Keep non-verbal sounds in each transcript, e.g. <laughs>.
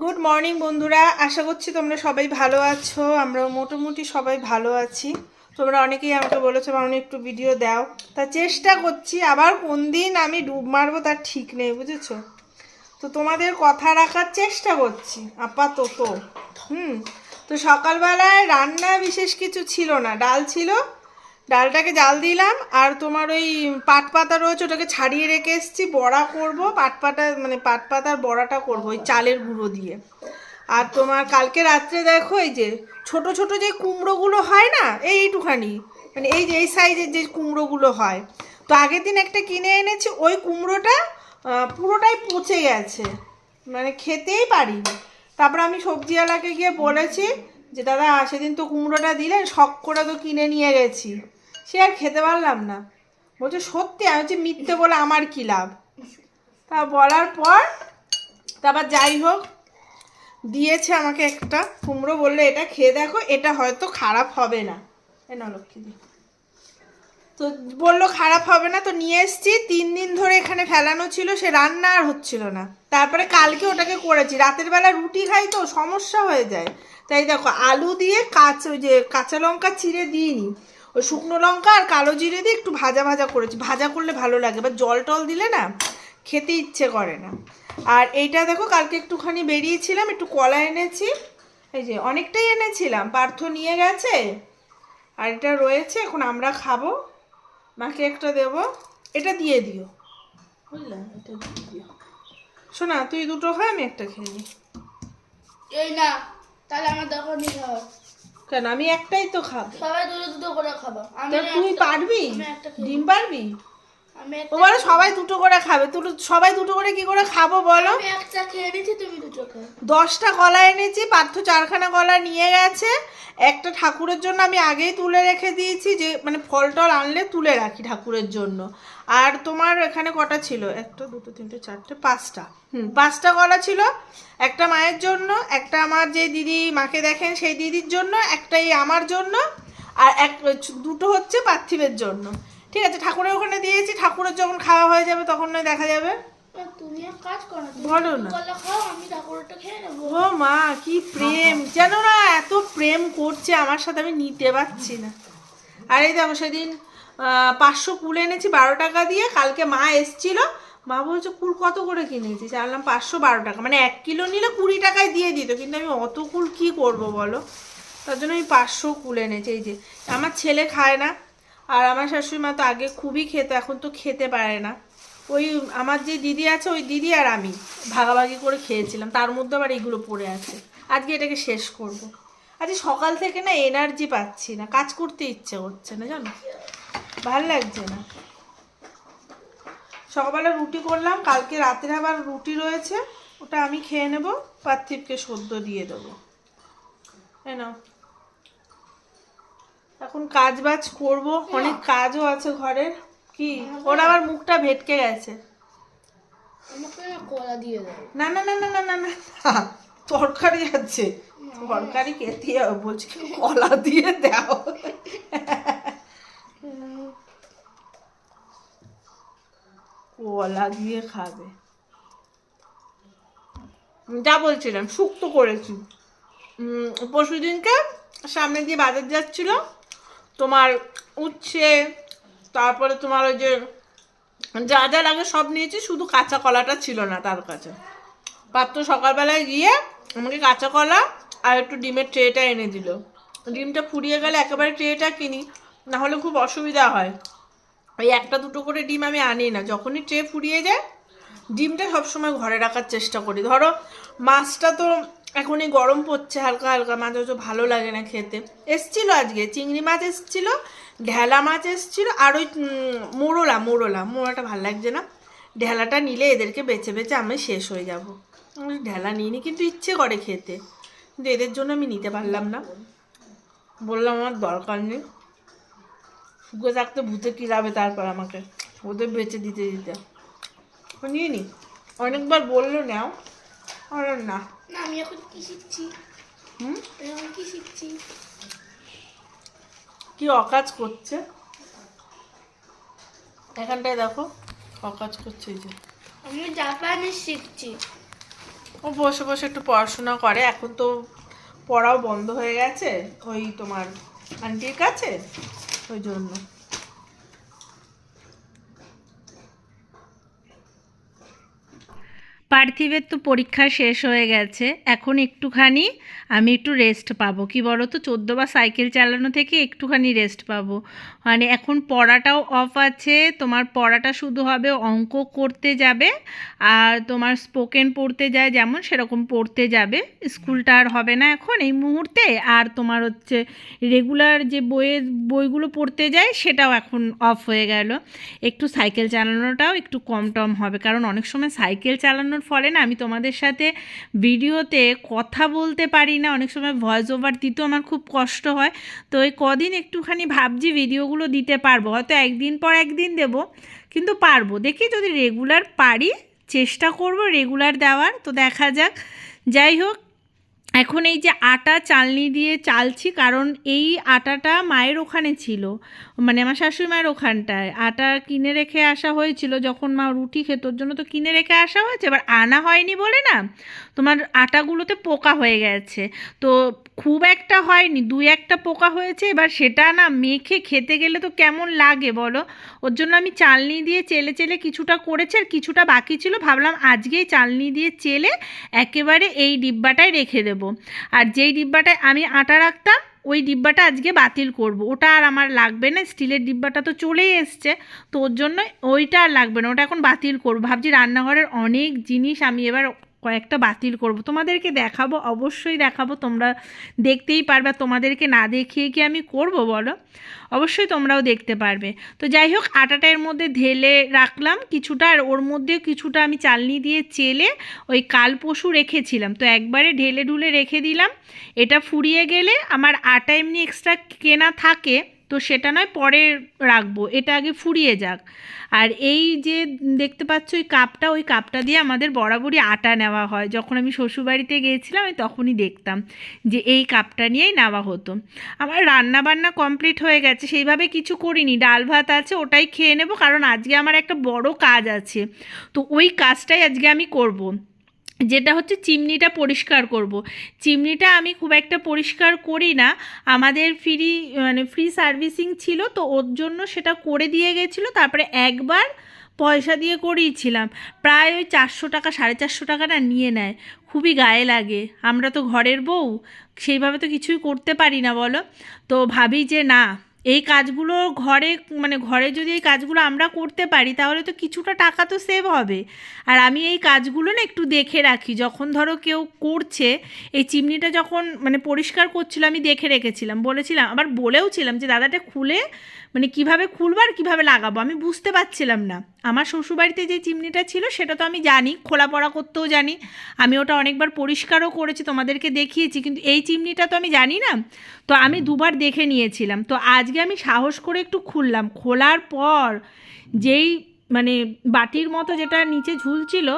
Good morning বন্ধুরা। আশা করছি তোমরা সবাই ভালো আছো। আমরা মোটামুটি সবাই ভালো আছি। তোমরা অনেকেই আমাকে বলেছ, মামনি, একটু ভিডিও দাও। তা চেষ্টা করছি। আবার কোন দিন আমি ডুব মারবো তার ঠিক নেই, বুঝেছ? তো তোমাদের কথা রাখার চেষ্টা করছি, আপাতত। হুম। তো সকালবেলায় রান্না বিশেষ কিছু ছিল না। ডাল ছিল ডালটাকে জাল দিলাম আর তোমার ওই পাট পাতা রয়েছে ওটাকে ছাড়িয়ে রেখে এসেছি, বড়া করব, পাট পাতা মানে পাট পাতার বড়াটা করব, ওই চালের গুঁড়ো দিয়ে। আর তোমার কালকে রাত্রে দেখো এই যে ছোট ছোট যে কুমড়োগুলো হয় না, এইটুখানি মানে এই যে, এই সাইজের যে কুমড়োগুলো হয়। তো আগের দিন একটা কিনে এনেছি, ওই কুমড়োটা পুরোটাই পচে গেছে মানে খেতেই পারিনি। তারপর আমি সবজিওয়ালাকে গিয়ে বলেছি যে, দাদা, সেদিন তো কুমড়োটা দিলেন শখ করে তো কিনে নিয়ে গেছি। সে আর খেতে পারলাম না। বলছে, সত্যি, আমি হচ্ছে মিথ্যে বলে আমার কী লাভ? তা বলার পর, তারপর যাই হোক, দিয়েছে আমাকে একটা কুমড়ো, বললে, এটা খেয়ে দেখো, এটা হয়তো খারাপ হবে না। না লক্ষ্মী। তো বলল, খারাপ হবে না। তো নিয়ে এসছি, তিন দিন ধরে এখানে ফেলানো ছিল, সে রান্না আর হচ্ছিল না। তারপরে কালকে ওটাকে করেছি। রাতের বেলা রুটি খাই তো, সমস্যা হয়ে যায়। তাই দেখো, আলু দিয়ে কাঁচা, ওই যে কাঁচা লঙ্কা চিড়ে দিইনি। ওই শুকনো লঙ্কা আর কালো জিরে দিয়ে একটু ভাজা ভাজা করেছি। ভাজা করলে ভালো লাগে এবার জল টল দিলে না খেতে ইচ্ছে করে না। আর এইটা দেখো কালকে একটুখানি বেরিয়েছিলাম একটু কলা এনেছি। এই যে অনেকটাই এনেছিলাম পার্থ নিয়ে গেছে আর এটা রয়েছে এখন আমরা খাব। মাকে একটা দেবো। এটা দিয়ে দিও। বুঝলে এটা দিয়ে দিও। শোনা তুই দুটো খা আমি একটা খেয়ে নিই। এই না তাহলে আমার দরকার নেই কেন? আমি একটাই তো খাব। সবাই দুটো দুটো করে খাব। আমি তুই পারবি? ডিম পারবি? ও বলো সবাই দুটো করে খাবে। দুটো সবাই দুটো করে কি করে খাব বলো? একটা খেয়ে নিচ্ছি তুমি দুটো দশটা কলা এনেছি পার্থ চারখানা কলা নিয়ে গেছে। একটা ঠাকুরের জন্য আমি আগেই তুলে রেখে দিয়েছি যে মানে ফল টল আনলে তুলে রাখি ঠাকুরের জন্য। আর তোমার এখানে কটা ছিল? একটা দুটো তিনটে চারটে পাঁচটা। হুম পাঁচটা কলা ছিল একটা মায়ের জন্য একটা আমার যে দিদি মাকে দেখেন সেই দিদির জন্য একটাই আমার জন্য আর এক দুটো হচ্ছে পার্থিবের জন্য। ঠিক আছে ঠাকুরের ওখানে দিয়েছি ঠাকুরের যখন খাওয়া হয়ে যাবে তখন নয় দেখা যাবে। তুমি এক কাজ করো বলো না। আমি ঠাকুরটা খেয়ে নেব। ও মা কি প্রেম। জানো না এত প্রেম করছে আমার সাথে আমি নিতে পারছি না। আর দেখো সেদিন পাঁচশো কুল এনেছি বারো টাকা দিয়ে কালকে মা এসছিল। মা বলছে কুল কত করে কিনেছি জানলাম পাঁচশো বারো টাকা। মানে এক কিলো নিলে কুড়ি টাকায় দিয়ে দিত কিন্তু আমি অত কুল কি করব বলো? তার জন্য আমি পাঁচশো কুল এনেছি এই যে। আমার ছেলে খায় না আর আমার শাশুড়ি মা তো আগে খুবই খেত, এখন তো খেতে পারে না। ওই আমার যে দিদি আছে, ওই দিদি আর আমি ভাগাভাগি করে খেয়েছিলাম, তার মধ্যে আবার এইগুলো পড়ে আছে। আজকে এটাকে শেষ করব। আজকে সকাল থেকে না এনার্জি পাচ্ছি না, কাজ করতে ইচ্ছে করছে না, জানো? ভালো লাগছে না। সকালবেলা রুটি করলাম, কালকে রাতের আবার রুটি রয়েছে, ওটা আমি খেয়ে নেব, পার্থিবকে সদ্য দিয়ে দেবো। এই নাও। এখন কাজ বাজ করব অনেক কাজও আছে ঘরের। কি? ওর আবার মুখটা ভেটকে গেছে। না কলা দিয়ে দাও। না না না না না না না তরকারি আছে। তরকারি খেতে হবে বলছি কলা দিয়ে দাও। কলা দিয়ে খাবে। যা বলছিলাম শুক্তো করেছি। পরশু দিনকে সামনে দিয়ে বাজার যাচ্ছিল। তোমার উচ্ছে, তারপরে তোমার ওই যে যা যা লাগে সব নিয়েছি, শুধু কাঁচা কলাটা ছিল না তার কাছে। পাত্র সকালবেলায় গিয়ে আমাকে কাঁচা কলা আর একটু ডিমের ট্রেটা এনে দিল। ডিমটা ফুরিয়ে গেলে একেবারে ট্রেটা কিনি, না হলে খুব অসুবিধা হয়। ওই একটা দুটো করে ডিম আমি আনি না। যখনই ট্রে ফুরিয়ে যায়, ডিমটা সবসময় ঘরে রাখার চেষ্টা করি। ধরো, মাছটা তো এখনই গরম পড়ছে হালকা হালকা মাছ অত ভালো লাগে না খেতে। এসছিল আজকে চিংড়ি মাছ এসছিল ঢেলা মাছ এসছিল আর ওই উম, মোরলা মোরলা মোরলাটা ভালো লাগছে না। ঢেলাটা নিলে এদেরকে বেছে বেছে আমি শেষ হয়ে যাব। ঢেলা নিইনি কিন্তু ইচ্ছে করে খেতে। কিন্তু এদের জন্য আমি নিতে পারলাম না। বললাম আমার দরকার নেই। শুকে থাকতে ভূতে যাবে তারপর আমাকে। ওদের বেঁচে দিতে দিতে। নিয়ে নি। অনেকবার বলল নাও। আর না না আমি এখন কি শিখছি? হুম? এখন কি শিখছি? কি অকাজ করছে? এখানটায় দেখো অকাজ করছে এই যে। আমি জাপানি শিখছি। ও বসে বসে একটু পড়াশোনা করে এখন তো পড়াও বন্ধ হয়ে গেছে ওই তোমার আন্টির কাছে? ওই জন্য। পার্থিবের তো পরীক্ষা শেষ হয়ে গেছে, এখন একটুখানি আমি একটু রেস্ট পাবো। কি বলো তো চোদ্দোবার সাইকেল চালানো থেকে একটুখানি রেস্ট পাবো। মানে এখন পড়াটাও অফ আছে, তোমার পড়াটা শুধু হবে অঙ্ক করতে যাবে, আর তোমার স্পোকেন পড়তে যায় যেমন সেরকম পড়তে যাবে। স্কুলটা আর হবে না এখন এই মুহূর্তে, আর তোমার হচ্ছে রেগুলার যে বইয়ের বইগুলো পড়তে যায় সেটাও এখন অফ হয়ে গেল। একটু সাইকেল চালানোটাও একটু কম টম হবে, কারণ অনেক সময় সাইকেল চালানোর ফলে না আমি তোমাদের সাথে ভিডিওতে কথা বলতে পারি না। অনেক সময় ভয়েস ওভার দিতেও আমার খুব কষ্ট হয়। তো এই কদিন একটুখানি ভাবছি ভিডিওগুলো দিতে পারব। হয়তো একদিন পর একদিন দেব, কিন্তু পারব। দেখি যদি রেগুলার পারি, চেষ্টা করব রেগুলার দেওয়ার। তো দেখা যাক। যাই হোক এখন এই যে আটা চালনি দিয়ে চালছি, কারণ এই আটাটা মায়ের ওখানে ছিল। মানে আমার শাশুড়ি মায়ের ওখানটায়। আটা কিনে রেখে আসা হয়েছিল, যখন মা রুটি খেতোর জন্য তো কিনে রেখে আসা হয়েছে। এবার আনা হয়নি বলে না তোমার আটাগুলোতে পোকা হয়ে গেছে। তো খুব একটা হয়নি, দুই একটা পোকা হয়েছে, এবার সেটা না মেখে খেতে গেলে তো কেমন লাগে বলো? ওর জন্য আমি চালনি দিয়ে চেলে চেলে কিছুটা করেছি আর কিছুটা বাকি ছিল, ভাবলাম আজকেই চালনি দিয়ে চেলে একেবারে এই ডিব্বাটায় রেখে দেবো। আর যেই ডিব্বাটায় আমি আটা রাখতাম, ওই ডিব্বাটা আজকে বাতিল করব। ওটা আর আমার লাগবে না, স্টিলের ডিব্বাটা তো চলেই এসছে, তো ওর জন্য ওইটা আর লাগবে না, ওটা এখন বাতিল করব। ভাবছি রান্নাঘরের অনেক জিনিস আমি এবার কয়েকটা বাতিল করব। তোমাদেরকে দেখাবো, অবশ্যই দেখাবো। তোমরা দেখতেই পারবে তোমাদেরকে না দেখিয়ে কি আমি করব বলো? অবশ্যই তোমরাও দেখতে পারবে। তো যাই হোক, আটাটা এর মধ্যে ঢেলে রাখলাম কিছুটা, আর ওর মধ্যে কিছুটা আমি চালনি দিয়ে চেলে ওই কাল পশু রেখেছিলাম। তো একবারে ঢেলে ঢুলে রেখে দিলাম। এটা ফুরিয়ে গেলে আমার আটা এমনি এক্সট্রা কেনা থাকে তো সেটা নয়, পরে রাখব। এটা আগে ফুরিয়ে যাক। আর এই যে দেখতে পাচ্ছ ওই কাপটা ওই কাপটা দিয়ে আমাদের বরাবরই আটা নেওয়া হয়। যখন আমি শ্বশুরবাড়িতে গিয়েছিলাম, আমি তখনই দেখতাম যে এই কাপটা নিয়েই নেওয়া হতো। আমার রান্না বান্না কমপ্লিট হয়ে গেছে, সেইভাবে কিছু করিনি। ডাল ভাত আছে, ওটাই খেয়ে নেব, কারণ আজকে আমার একটা বড় কাজ আছে। তো ওই কাজটাই আজকে আমি করব। যেটা হচ্ছে চিমনিটা পরিষ্কার করব। চিমনিটা আমি খুব একটা পরিষ্কার করি না। আমাদের ফ্রি মানে ফ্রি সার্ভিসিং ছিল, তো ওর জন্য সেটা করে দিয়ে গেছিল। তারপরে একবার পয়সা দিয়ে করিয়েছিলাম। প্রায় ওই চারশো টাকা, সাড়ে চারশো টাকা না নিয়ে নেয়। খুবই গায়ে লাগে। আমরা তো ঘরের বউ, সেইভাবে তো কিছুই করতে পারি না, বলো? তো ভাবি যে না এই কাজগুলো ঘরে মানে ঘরে যদি এই কাজগুলো আমরা করতে পারি, তাহলে তো কিছুটা টাকা তো সেভ হবে। আর আমি এই কাজগুলো না একটু দেখে রাখি। যখন ধরো কেউ করছে, এই চিমনিটা যখন মানে পরিষ্কার করছিল, আমি দেখে রেখেছিলাম। বলেছিলাম, আবার বলেও ছিলাম যে, দাদাটা খুলে মানে কীভাবে খুলবো আর কীভাবে লাগাবো? আমি বুঝতে পারছিলাম না। আমার শ্বশুরবাড়িতে যে চিমনিটা ছিল সেটা তো আমি জানি খোলা পড়া করতেও জানি। আমি ওটা অনেকবার পরিষ্কারও করেছি তোমাদেরকে দেখিয়েছি কিন্তু এই চিমনিটা তো আমি জানি না। তো আমি দুবার দেখে নিয়েছিলাম। তো আজকে আমি সাহস করে একটু খুললাম। খোলার পর যেই মানে বাটির মতো যেটা নিচে ঝুলছিল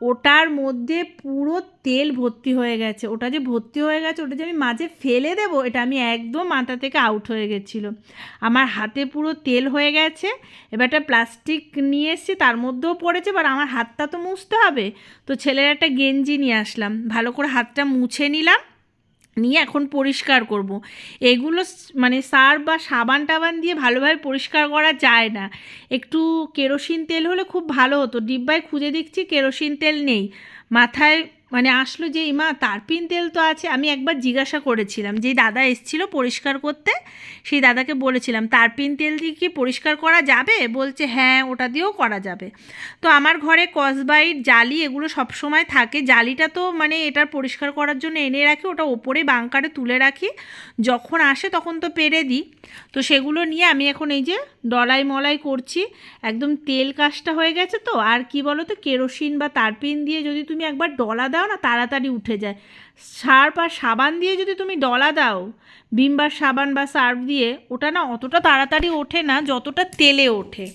ওটার মধ্যে পুরো তেল ভর্তি হয়ে গেছে। ওটা যে ভর্তি হয়ে গেছে, ওটা যে আমি মাঝে ফেলে দেব, এটা আমি একদম মাথা থেকে আউট হয়ে গেছিল। আমার হাতে পুরো তেল হয়ে গেছে, এবার একটা প্লাস্টিক নিয়ে এসছি, তার মধ্যেও পড়েছে এবার আমার হাতটা তো মুছতে হবে। তো ছেলের একটা গেঞ্জি নিয়ে আসলাম, ভালো করে হাতটা মুছে নিলাম নিয়ে এখন পরিষ্কার করব। এগুলো মানে সার্ফ বা সাবান টাবান দিয়ে ভালোভাবে পরিষ্কার করা যায় না। একটু কেরোসিন তেল হলে খুব ভালো হতো। ডিব্বায় খুঁজে দেখছি কেরোসিন তেল নেই। মাথায় মানে আসলো যে ইমা তারপিন তেল তো আছে। আমি একবার জিজ্ঞাসা করেছিলাম যেই দাদা এসছিল পরিষ্কার করতে? সেই দাদাকে বলেছিলাম তারপিন তেল দিয়ে কি পরিষ্কার করা যাবে? বলছে হ্যাঁ ওটা দিয়েও করা যাবে। তো আমার ঘরে কসবাইট, জালি এগুলো সব সময় থাকে। জালিটা তো মানে এটার পরিষ্কার করার জন্য এনে রাখি, ওটা ওপরে বাংকারে তুলে রাখি। যখন আসে তখন তো পেরে দিই। তো সেগুলো নিয়ে আমি এখন এই যে ডলাই মলাই করছি। একদম তেল কাজটা হয়ে গেছে তো। আর কি বলো তো কেরোসিন বা তারপিন দিয়ে যদি তুমি একবার ডলা দাও না, তাড়াতাড়ি উঠে যায়। সার্ফ আর সাবান দিয়ে যদি তুমি ডলা দাও, বিম বা সাবান বা সার্ফ দিয়ে, ওটা না অতটা তাড়াতাড়ি ওঠে না, যতটা তেলে ওঠে।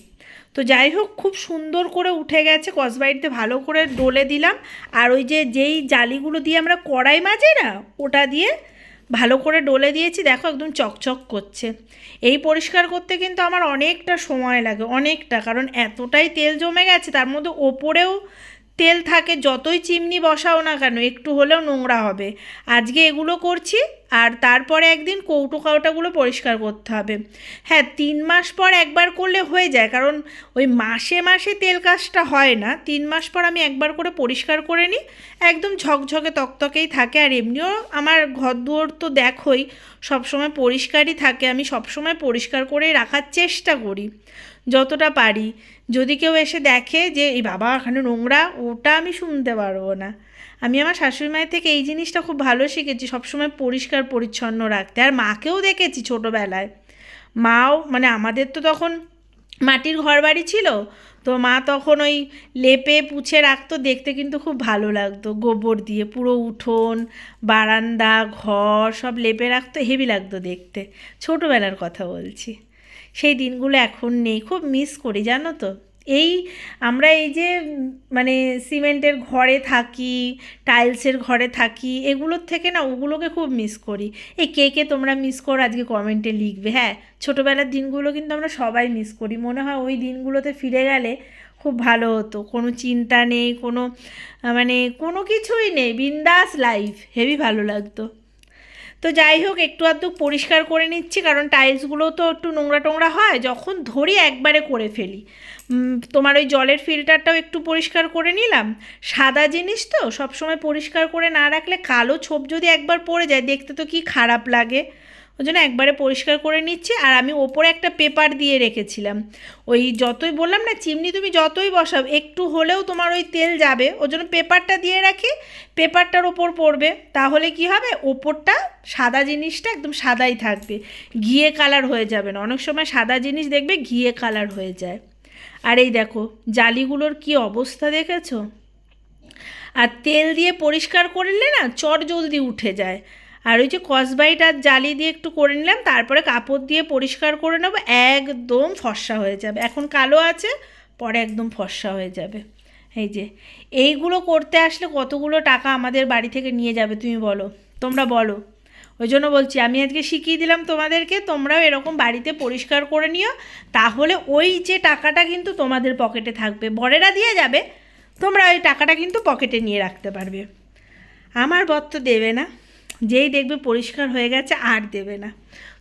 তো যাই হোক, খুব সুন্দর করে উঠে গেছে কসবাইটতে, ভালো করে ডলে দিলাম। আর ওই যে, যেই জালিগুলো দিয়ে আমরা কড়াই মাজি না, ওটা দিয়ে ভালো করে ডলে দিয়েছি। দেখো একদম চকচক করছে। এই পরিষ্কার করতে কিন্তু আমার অনেকটা সময় লাগে, অনেকটা। কারণ এতটাই তেল জমে গেছে, তার মধ্যে ওপরেও তেল থাকে, যতই চিমনি বসাও না কেন, একটু হলেও নোংরা হবে। আজকে এগুলো করছি, আর তারপরে একদিন কৌটো কাউটাগুলো পরিষ্কার করতে হবে। হ্যাঁ তিন মাস পর একবার করলে হয়ে যায়, কারণ ওই মাসে মাসে তেল কাজটা হয় না। তিন মাস পর আমি একবার করে পরিষ্কার করে নিই, একদম ঝকঝকে তকতকেই থাকে। আর এমনিও আমার ঘর দুয়ার তো দেখোই, সবসময় পরিষ্কারই থাকে। আমি সবসময় পরিষ্কার করেই রাখার চেষ্টা করি। যতটা পারি। যদি কেউ এসে দেখে যে, এই বাবা, এখানে নোংরা, ওটা আমি শুনতে পারব না। আমি আমার শাশুড়ি মায়ের থেকে এই জিনিসটা খুব ভালো শিখেছি, সবসময় পরিষ্কার, পরিচ্ছন্ন রাখতে। আর মাকেও দেখেছি ছোটোবেলায়। মাও মানে আমাদের তো তখন মাটির ঘর বাড়ি ছিল, তো মা তখন ওই লেপে, পুছে রাখতো, দেখতে কিন্তু খুব ভালো লাগতো। গোবর দিয়ে পুরো উঠোন, বারান্দা, ঘর সব লেপে রাখতো, হেভি লাগতো দেখতে। ছোটোবেলার কথা বলছি। সেই দিনগুলো এখন নেই। খুব মিস করি, জানো তো? এই আমরা এই যে মানে সিমেন্টের ঘরে থাকি টাইলসের ঘরে থাকি, এগুলোর থেকে না ওগুলোকে খুব মিস করি। এই কে কে তোমরা মিস করো আজকে কমেন্টে লিখবে। হ্যাঁ ছোটোবেলার দিনগুলো কিন্তু আমরা সবাই মিস করি। মনে হয় ওই দিনগুলোতে ফিরে গেলে খুব ভালো হতো। কোনো চিন্তা নেই, কোনো মানে কোনো কিছুই নেই। বিন্দাস লাইফ হেভি ভালো লাগতো। তো যাই হোক, একটু আধটু পরিষ্কার করে নিচ্ছি, কারণ টাইলসগুলো তো একটু নোংরা টোংরা হয়, যখন ধরি একবারে করে ফেলি। তোমার ওই জলের ফিল্টারটাও একটু পরিষ্কার করে নিলাম। সাদা জিনিস তো, সবসময় পরিষ্কার করে না রাখলে কালো ছোপ যদি একবার পড়ে যায়, দেখতে তো কি খারাপ লাগে। ওই জন্য একবারে পরিষ্কার করে নিচ্ছি আর আমি ওপরে একটা পেপার দিয়ে রেখেছিলাম। ওই যতই বললাম না, চিমনি তুমি যতই বসাও, একটু হলেও তোমার ওই তেল যাবে। ওই জন্য পেপারটা দিয়ে রাখি, পেপারটার ওপর পড়বে। তাহলে কি হবে? ওপরটা সাদা জিনিসটা একদম সাদাই থাকবে। ঘিয়ে কালার হয়ে যাবে না। অনেক সময় সাদা জিনিস দেখবে, ঘিয়ে কালার হয়ে যায়। আর এই দেখো, জালিগুলোর কি অবস্থা দেখেছ? আর তেল দিয়ে পরিষ্কার করলে না চট জলদি উঠে যায়। আর ওই যে কসবাইট আর জালি দিয়ে একটু করে নিলাম, তারপরে কাপড় দিয়ে পরিষ্কার করে নেব, একদম ফর্সা হয়ে যাবে। এখন কালো আছে, পরে একদম ফর্সা হয়ে যাবে। এই যে, এইগুলো করতে আসলে কতগুলো টাকা আমাদের বাড়ি থেকে নিয়ে যাবে তুমি বলো? তোমরা বলো। ওই জন্য বলছি, আমি আজকে শিখিয়ে দিলাম তোমাদেরকে, তোমরাও এরকম বাড়িতে পরিষ্কার করে নিও, তাহলে ওই যে টাকাটা কিন্তু তোমাদের পকেটে থাকবে। বরেরা দিয়ে যাবে, তোমরা ওই টাকাটা কিন্তু পকেটে নিয়ে রাখতে পারবে। আমার বর তো দেবে না। যেই দেখবে পরিষ্কার হয়ে গেছে আর দেবে না।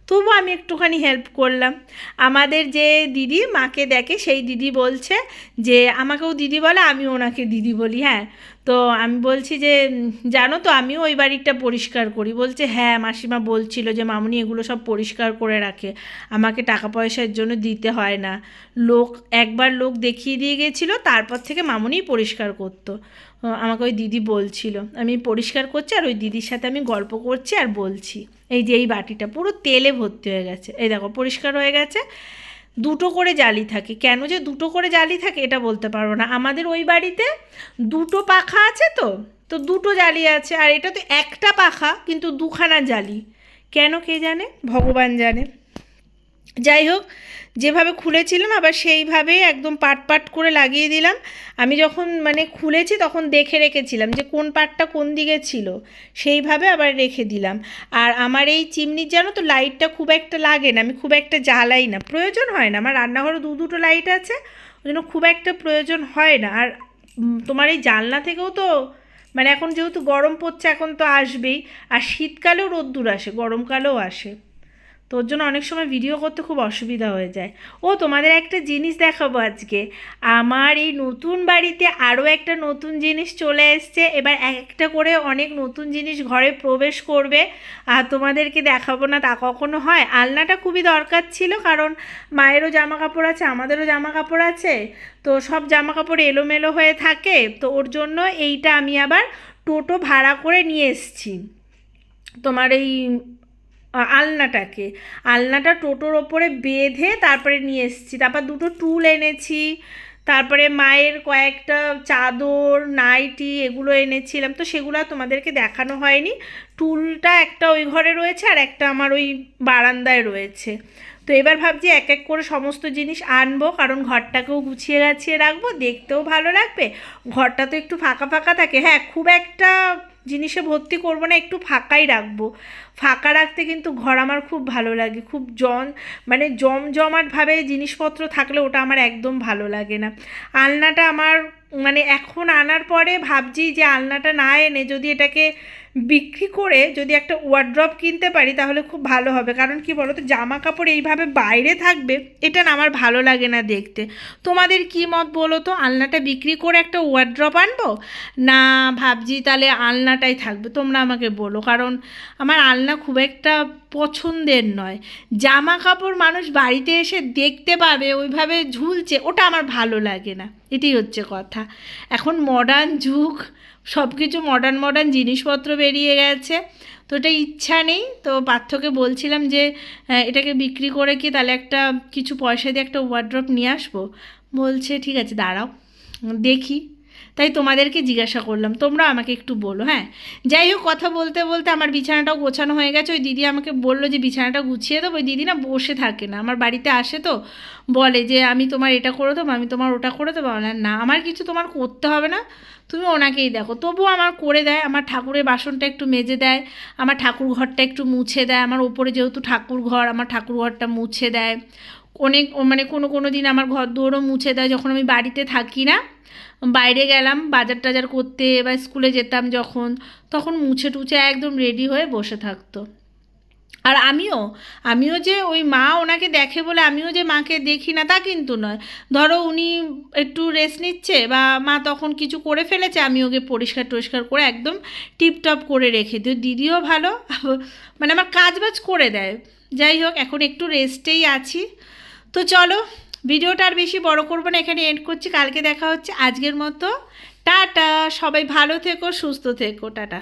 তবু আমি একটুখানি হেল্প করলাম। আমাদের যে দিদি মাকে দেখে সেই দিদি বলছে যে, আমাকেও দিদি বলে আমি ওনাকে দিদি বলি। হ্যাঁ তো আমি বলছি যে জানো তো আমিও ওই বাড়িটা পরিষ্কার করি। বলছে হ্যাঁ মাসিমা বলছিল যে, মামুনি এগুলো সব পরিষ্কার করে রাখে। আমাকে টাকা পয়সার জন্য দিতে হয় না। লোক, একবার লোক দেখিয়ে দিয়ে গেছিল, তারপর থেকে মামুনিই পরিষ্কার করতো। আমাকে ওই দিদি বলছিল। আমি পরিষ্কার করছি আর ওই দিদির সাথে আমি গল্প করছি আর বলছি। এই যে, এই বাটিটা পুরো তেলে ভর্তি হয়ে গেছে। এই দেখো, পরিষ্কার হয়ে গেছে। দুটো করে জালি থাকে। কেন যে দুটো করে জালি থাকে এটা বলতে পারব না। আমাদের ওই বাড়িতে দুটো পাখা আছে তো তো দুটো জালি আছে। আর এটা তো একটা পাখা, কিন্তু দুখানা জালি। কেন কে জানে? ভগবান জানে। যাই হোক যেভাবে খুলেছিলাম, আবার সেইভাবে একদম পাট পাট করে লাগিয়ে দিলাম। আমি যখন মানে খুলেছি তখন দেখে রেখেছিলাম যে কোন পাটটা কোন দিকে ছিল, সেইভাবে আবার রেখে দিলাম। আর আমার এই চিমনির জানো তো লাইটটা খুব একটা লাগে না, আমি খুব একটা জ্বালাই না। প্রয়োজন হয় না, আমার রান্নাঘরে দু দুটো লাইট আছে, ওই জন্য খুব একটা প্রয়োজন হয় না। আর তোমার এই জানলা থেকেও তো মানে এখন যেহেতু গরম পড়ছে, এখন তো আসবেই। আর শীতকালেও রোদ্দুর আসে, গরমকালেও আসে। তো ওর জন্য অনেক সময় ভিডিও করতে খুব অসুবিধা হয়ে যায়। ও, তোমাদের একটা জিনিস দেখাবো আজকে। আমার এই নতুন বাড়িতে আরও একটা নতুন জিনিস চলে এসছে। এবার একটা করে অনেক নতুন জিনিস ঘরে প্রবেশ করবে। আর তোমাদেরকে দেখাবো না, তা কখনো হয়? আলনাটা খুবই দরকার ছিল, কারণ মায়েরও জামা কাপড় আছে, আমাদেরও জামা কাপড় আছে। তো সব জামা কাপড় এলোমেলো হয়ে থাকে। তো ওর জন্য এইটা আমি আবার টোটো ভাড়া করে নিয়ে এসেছি। তোমার এই আলনাটাকে। আলনাটা টোটোর ওপরে বেঁধে তারপরে নিয়ে এসেছি। তারপর দুটো টুল এনেছি। তারপরে মায়ের কয়েকটা চাদর, নাইটি এগুলো এনেছিলাম। তো সেগুলো তোমাদেরকে দেখানো হয়নি। টুলটা একটা ওই ঘরে রয়েছে আর একটা আমার ওই বারান্দায় রয়েছে। তো এবার ভাবছি এক এক করে সমস্ত জিনিস আনব, কারণ ঘরটাকেও গুছিয়ে গাছিয়ে রাখব। দেখতেও ভালো লাগবে। ঘরটা তো একটু ফাঁকা ফাঁকা থাকে। হ্যাঁ খুব একটা জিনিসে ভর্তি করব না, একটু ফাঁকাই রাখব। ফাঁকা রাখতে কিন্তু ঘর আমার খুব ভালো লাগে, খুব জন মানে জমজমাটভাবে জিনিসপত্র থাকলে ওটা আমার একদম ভালো লাগে না। আলনাটা আমার মানে এখন আনার পরে ভাবছি যে আলনাটা না এনে যদি এটাকে বিক্রি করে যদি একটা ওয়ার্ড্রপ কিনতে পারি তাহলে খুব ভালো হবে। কারণ কি বলো তো জামা কাপড় এইভাবে বাইরে থাকবে, এটা না আমার ভালো লাগে না দেখতে। তোমাদের কি মত বলো তো? আলনাটা বিক্রি করে একটা ওয়ার্ড্রপ আনব? না ভাবছি তাহলে আলনাটাই থাকবে, তোমরা আমাকে বলো। কারণ আমার আলনা খুব একটা পছন্দের নয়। জামা কাপড় মানুষ বাড়িতে এসে দেখতে পাবে, ওইভাবে ঝুলছে, ওটা আমার ভালো লাগে না। এটাই হচ্ছে কথা। এখন মডার্ন যুগ সব কিছু মডার্ন মডার্ন জিনিসপত্র বেরিয়ে গেছে। তো এটা ইচ্ছা নেই। তো পার্থকে বলছিলাম যে এটাকে বিক্রি করে কি তাহলে একটা কিছু পয়সা দিয়ে একটা ওয়ার্ড্রপ নিয়ে আসব? বলছে, ঠিক আছে, দাঁড়াও, দেখি। তাই তোমাদেরকে জিজ্ঞাসা করলাম, তোমরা আমাকে একটু বলো। হ্যাঁ যাই হোক, কথা বলতে বলতে আমার বিছানাটাও গোছানো হয়ে গেছে। ওই দিদি আমাকে বলল যে, বিছানাটা গুছিয়ে দেবো। ওই দিদি না বসে থাকে না, আমার বাড়িতে আসে তো। বলে যে, আমি তোমার এটা করে দেবো, আমি তোমার ওটা করে দেবো। না, আমার কিছু তোমার করতে হবে না। তুমি ওনাকেই দেখো। তবুও আমার করে দেয়, আমার ঠাকুরের বাসনটা একটু মেজে দেয়, আমার ঠাকুর ঘরটা একটু মুছে দেয়, আমার ওপরে যেহেতু ঠাকুর ঘর, আমার ঠাকুর ঘরটা মুছে দেয়। অনেক মানে কোনো কোনো দিন আমার ঘর দুয়ারও মুছে দেয়, যখন আমি বাড়িতে থাকি না, বাইরে গেলাম, বাজার টাজার করতে বা স্কুলে যেতাম যখন, তখন মুছে টুছে একদম রেডি হয়ে বসে থাকতো। আর আমিও আমিও যে ওই মা ওনাকে দেখে বলে আমিও যে মাকে দেখি না, তা কিন্তু নয়। ধরো উনি একটু রেস্ট নিচ্ছে বা মা তখন কিছু করে ফেলেছে, আমি ওকে পরিষ্কার টরিষ্কার করে একদম টিপটপ করে রেখে দিই। দিদিও ভালো <laughs> মানে আমার কাজ বাজ করে দেয়। যাই হোক, এখন একটু রেস্টেই আছি। তো চলো, ভিডিওটা আর বেশি বড় করব না, এখানে এন্ড করছি। কালকে দেখা হচ্ছে। আজকের মতো, টাটা! সবাই ভালো থেকো, সুস্থ থেকো, টাটা!